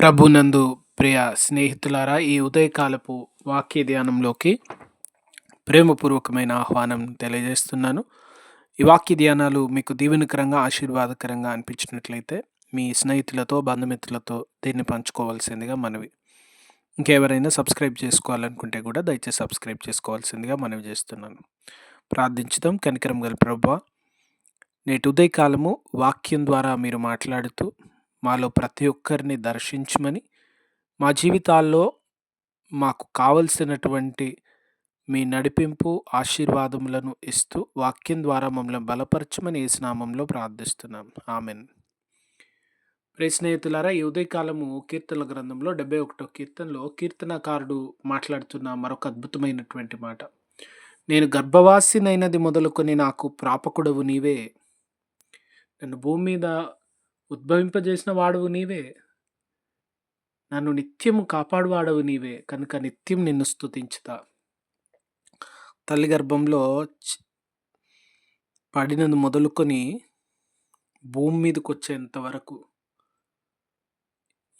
ప్రభునందు ప్రియ స్నేహితులారా ఈ ఉదయకాలపు వాక్య ధ్యానంలోకి ప్రేమపూర్వకమైన ఆహ్వానం తెలియజేస్తున్నాను. ఈ వాక్య ధ్యానాలు మీకు దీవెనకరంగా ఆశీర్వాదకరంగా అనిపించినట్లయితే మీ స్నేహితులతో బంధుమిత్రులతో దీన్ని పంచుకోవాల్సిందిగా మనవి. ఇంకెవరైనా సబ్స్క్రైబ్ చేసుకోవాలనుకుంటే కూడా దయచేసి సబ్స్క్రైబ్ చేసుకోవాల్సిందిగా మనవి చేస్తున్నాను. ప్రార్థించుదాం. కనికరం గల ప్రభా నేటి ఉదయకాలము వాక్యం ద్వారా మీరు మాట్లాడుతూ మాలో ప్రతి ఒక్కరిని దర్శించమని మా జీవితాల్లో మాకు కావలసినటువంటి మీ నడిపింపు ఆశీర్వాదములను ఇస్తూ వాక్యం ద్వారా మమ్మల్ని బలపరచమని ఈ స్నామంలో ప్రార్థిస్తున్నాం. ఆమెన్. ప్రే స్నేహితులారా ఈ ఉదయకాలము కీర్తన గ్రంథంలో డెబ్బై ఒకటో కీర్తనలో కీర్తనకారుడు మాట్లాడుతున్న మరొక అద్భుతమైనటువంటి మాట. నేను గర్భవాసినైనది మొదలుకొని నాకు ప్రాపకుడవు నీవే. నన్ను భూమి మీద ఉద్భవింపజేసిన వాడవు నీవే. నన్ను నిత్యము కాపాడువాడవు నీవే. కనుక నిత్యం నిన్ను స్థుతించుతా తల్లి గర్భంలో పడినది మొదలుకొని భూమి మీదకి వచ్చేంత వరకు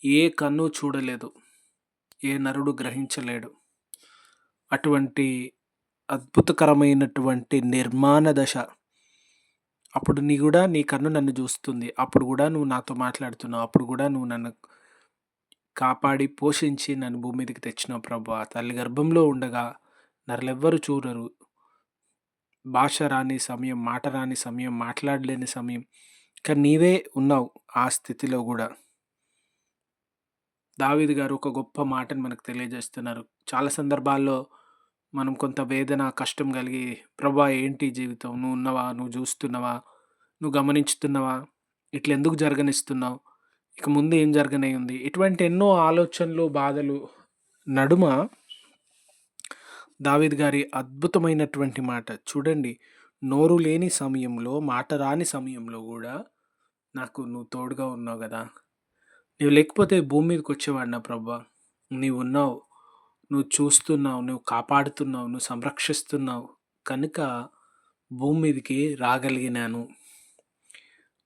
ఏ కన్ను చూడలేదు. ఏ నరుడు గ్రహించలేడు. అటువంటి అద్భుతకరమైనటువంటి నిర్మాణ దశ అప్పుడు నీ కూడా నీ కన్ను నన్ను చూస్తుంది. అప్పుడు కూడా నువ్వు నాతో మాట్లాడుతున్నావు. అప్పుడు కూడా నువ్వు నన్ను కాపాడి పోషించి నన్ను భూమి మీదకి తెచ్చినావు ప్రభు. తల్లి గర్భంలో ఉండగా నరలెవ్వరు చూడరు. భాష రాని సమయం మాట రాని సమయం మాట్లాడలేని సమయం. కానీ నీవే ఉన్నావు ఆ స్థితిలో కూడా. దావిద్ గారు ఒక గొప్ప మాటను మనకు తెలియజేస్తున్నారు. చాలా సందర్భాల్లో మనం కొంత వేదన కష్టం కలిగి ప్రభా ఏంటి జీవితం? నువ్వు ఉన్నవా? నువ్వు చూస్తున్నావా? నువ్వు గమనించుతున్నావా? ఇట్లా ఎందుకు జరగనిస్తున్నావు? ఇక ముందు ఏం జరగనే ఉంది ఇటువంటి ఎన్నో ఆలోచనలు బాధలు నడుమ దావిద్ గారి అద్భుతమైనటువంటి మాట. చూడండి నోరు లేని సమయంలో మాట రాని సమయంలో కూడా నాకు నువ్వు తోడుగా ఉన్నావు కదా. నువ్వు లేకపోతే భూమి మీదకి వచ్చేవాడినా ప్రభా? నీవు ఉన్నావు. నువ్వు చూస్తున్నావు నువ్వు కాపాడుతున్నావు నువ్వు సంరక్షిస్తున్నావు కనుక భూమి మీదకి రాగలిగినాను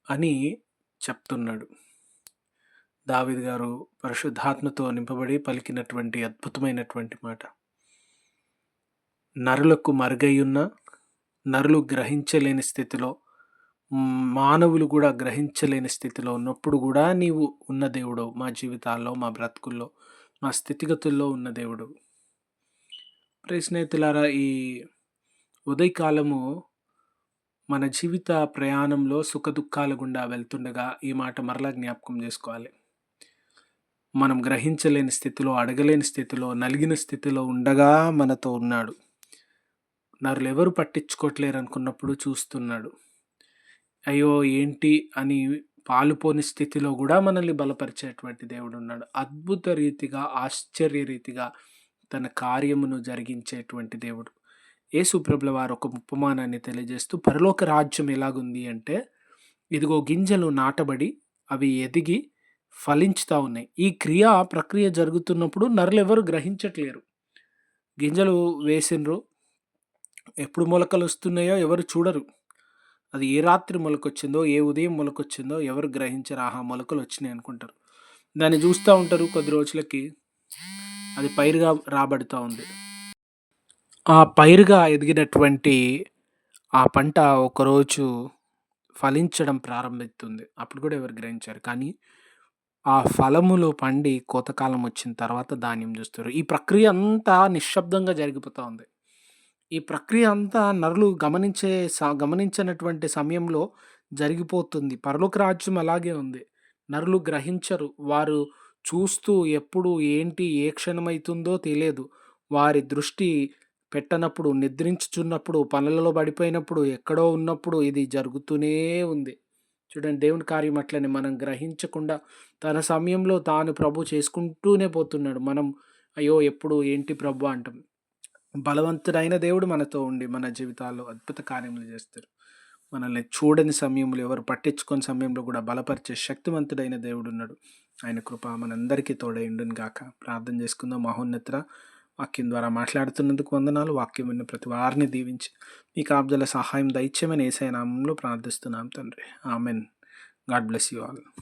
అని చెప్తున్నాడు. దావిద్ గారు పరిశుద్ధాత్మతో నింపబడి పలికినటువంటి అద్భుతమైనటువంటి మాట. నరులకు మరుగయ్యున్న నరులు గ్రహించలేని స్థితిలో మానవులు కూడా గ్రహించలేని స్థితిలో ఉన్నప్పుడు కూడా నీవు ఉన్న దేవుడు మా జీవితాల్లో మా బ్రతుకుల్లో. మా స్థితిగతుల్లో ఉన్న దేవుడు. ప్రే స్నేహితులారా ఈ ఉదయకాలము మన జీవిత ప్రయాణంలో సుఖ దుఃఖాల గుండా వెళ్తుండగా ఈ మాట మరలా జ్ఞాపకం చేసుకోవాలి. మనం గ్రహించలేని స్థితిలో అడగలేని స్థితిలో నలిగిన స్థితిలో ఉండగా మనతో ఉన్నాడు. నరులు ఎవరు పట్టించుకోవట్లేరు అనుకున్నప్పుడు చూస్తున్నాడు. అయ్యో ఏంటి అని పాలుపోని స్థితిలో కూడా మనల్ని బలపరిచేటువంటి దేవుడు ఉన్నాడు అద్భుత రీతిగా ఆశ్చర్య రీతిగా తన కార్యమును జరిగించేటువంటి దేవుడు. యేసుప్రభుల వారు ఒక ఉపమానాన్ని తెలియజేస్తూ పరలోక రాజ్యం ఎలాగుంది అంటే ఇదిగో గింజలు నాటబడి అవి ఎదిగి ఫలించుతూ ఉన్నాయి. ఈ క్రియ ప్రక్రియ జరుగుతున్నప్పుడు నరులు ఎవరు గ్రహించట్లేరు. గింజలు వేసిండ్రు ఎప్పుడు మొలకలు వస్తున్నాయో ఎవరు చూడరు. అది ఏ రాత్రి మొలకొచ్చిందో ఏ ఉదయం మొలకొచ్చిందో ఎవరు గ్రహించరు. ఆహా మొలకలు వచ్చినాయి అనుకుంటారు. దాన్ని చూస్తూ ఉంటారు కొద్ది రోజులకి. అది పైరుగా రాబడుతూ ఉంది. ఆ పైరుగా ఎదిగినటువంటి ఆ పంట ఒకరోజు ఫలించడం ప్రారంభిస్తుంది. అప్పుడు కూడా ఎవరు గ్రహించారు. కానీ ఆ ఫలములు పండి కోతకాలం వచ్చిన తర్వాత ధాన్యం చూస్తారు. ఈ ప్రక్రియ అంతా నిశ్శబ్దంగా జరిగిపోతూ ఉంది. ఈ ప్రక్రియ అంతా నరులు గమనించే గమనించినటువంటి సమయంలో జరిగిపోతుంది. పరలోక రాజ్యం అలాగే ఉంది. నరులు గ్రహించరు. వారు చూస్తూ ఎప్పుడు ఏంటి ఏ క్షణమైతుందో తెలియదు. వారి దృష్టి పెట్టనప్పుడు, నిద్రించుచున్నప్పుడు, పనులలో పడిపోయినప్పుడు, ఎక్కడో ఉన్నప్పుడు ఇది జరుగుతూనే ఉంది. చూడండి దేవుని కార్యం అట్లనే మనం గ్రహించకుండా తన సమయంలో తాను ప్రభు చేసుకుంటూనే పోతున్నాడు. మనం అయ్యో! ఎప్పుడు ఏంటి ప్రభు అంటాం. బలవంతుడైన దేవుడు మనతో ఉండి మన జీవితాల్లో అద్భుత కార్యములు చేస్తారు. మనల్ని చూడని సమయంలో ఎవరు పట్టించుకొని సమయంలో కూడా బలపరిచే శక్తివంతుడైన దేవుడు ఉన్నాడు. ఆయన కృప మనందరికీ తోడైండును గాక. ప్రార్థన చేసుకుందాం. మహోన్నతర వాక్యం ద్వారా మాట్లాడుతున్నందుకు వందనాలు. వాక్యం విన్న ప్రతి వారిని దీవించి మీ కాబ్జల సహాయం దైత్యమని ఏసైనామంలో ప్రార్థిస్తున్నాం తండ్రి. Amen. God bless you all.